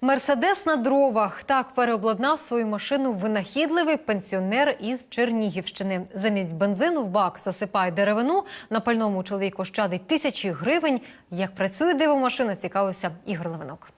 Мерседес на дровах так переобладнав свою машину винахідливий пенсіонер із Чернігівщини. Замість бензину в бак засипає деревину. На пальному чоловік ощадить тисячі гривень. Як працює дивомашина, цікавився Ігор Левинок.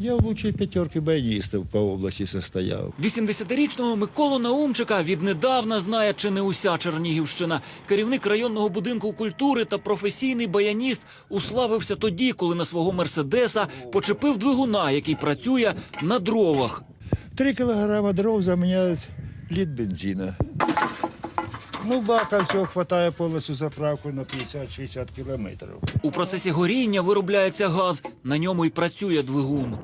Я в лучшей пятерке баянистов по области состоял. 80-річного Миколу Наумчика віднедавна знає чи не уся Чернігівщина. Керівник районного будинку культури та професійний баяніст уславився тоді, коли на свого мерседеса почепив двигуна, який працює на дровах. Три килограмма дров заменяют лит бензина. Ну, бака все хватает полностью заправку на 50-60 километров. У процесі горіння виробляється газ, на ньому й працює двигун.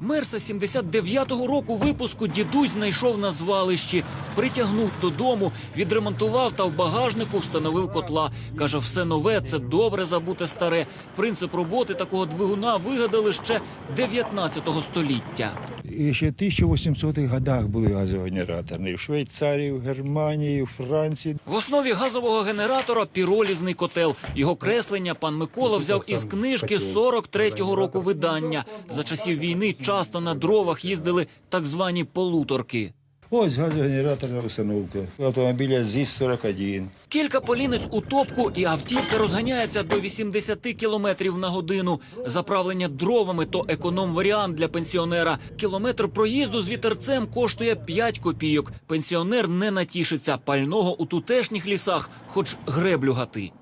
Мерса 79-го року випуску дідусь знайшов на звалищі, притягнув додому, відремонтував та в багажнику встановив котла. Каже, все нове це добре забуте старе. Принцип роботи такого двигуна вигадали ще 19 століття. І ще в 1800-х годах були газогенераторні. В Швейцарії, в Германії, в Франції. В основі газового генератора піролізний котел. Його креслення пан Микола взяв із книжки 43-го року видання. За часів війни часто на дровах їздили так звані полуторки. Ось газогенераторна установка. Автомобіля ЗІС-41. Кілька полінець у топку, і автівка розганяється до 80 кілометрів на годину. Заправлення дровами то економ-варіант для пенсіонера. Кілометр проїзду з вітерцем коштує 5 копійок. Пенсіонер не натішиться пального у тутешніх лісах, хоч греблю гати.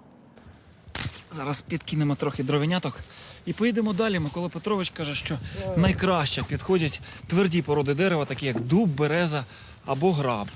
Зараз підкинемо трохи дровеняток і поїдемо далі. Микола Петрович каже, що найкраще підходять тверді породи дерева, такі як дуб, береза або граб.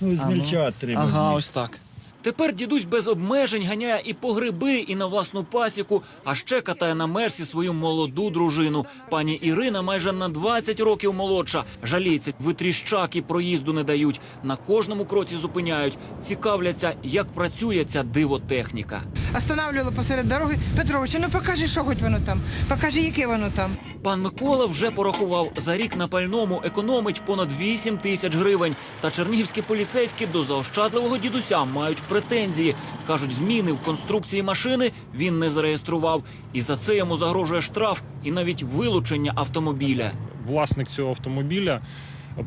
Ну, змільчат треба. Ага, ось так. Тепер дідусь без обмежень ганяє і по гриби, і на власну пасіку, а ще катає на мерсі свою молоду дружину. Пані Ірина майже на 20 років молодша. Жаліється, витріщаки проїзду не дають. На кожному кроці зупиняють. Цікавляться, як працює ця дивотехніка. Останавливала посеред дороги. Петровичу, ну покажи, що хоч воно там. Покажи, яке воно там. Пан Микола вже порахував за рік на пальному економить понад 8 тисяч гривень. Та чернігівські поліцейські до заощадливого дідуся мають претензії. кажуть, зміни в конструкції машини він не зареєстрував, і за це йому загрожує штраф і навіть вилучення автомобіля. власник цього автомобіля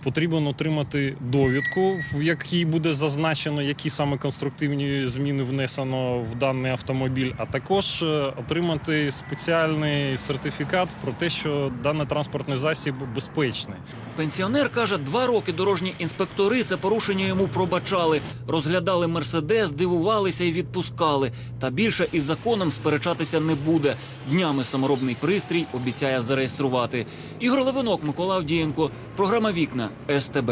потрібно отримати довідку, в якій буде зазначено, які саме конструктивні зміни внесено в даний автомобіль, а також е, отримати спеціальний сертифікат про те, що даний транспортний засіб безпечний. Пенсіонер каже, два роки дорожні інспектори це порушення йому пробачали. Розглядали мерседес, дивувалися і відпускали. Та більше із законом сперечатися не буде. Днями саморобний пристрій обіцяє зареєструвати. Ігор Левинок, Микола Авдієнко. Програма Вікна СТБ.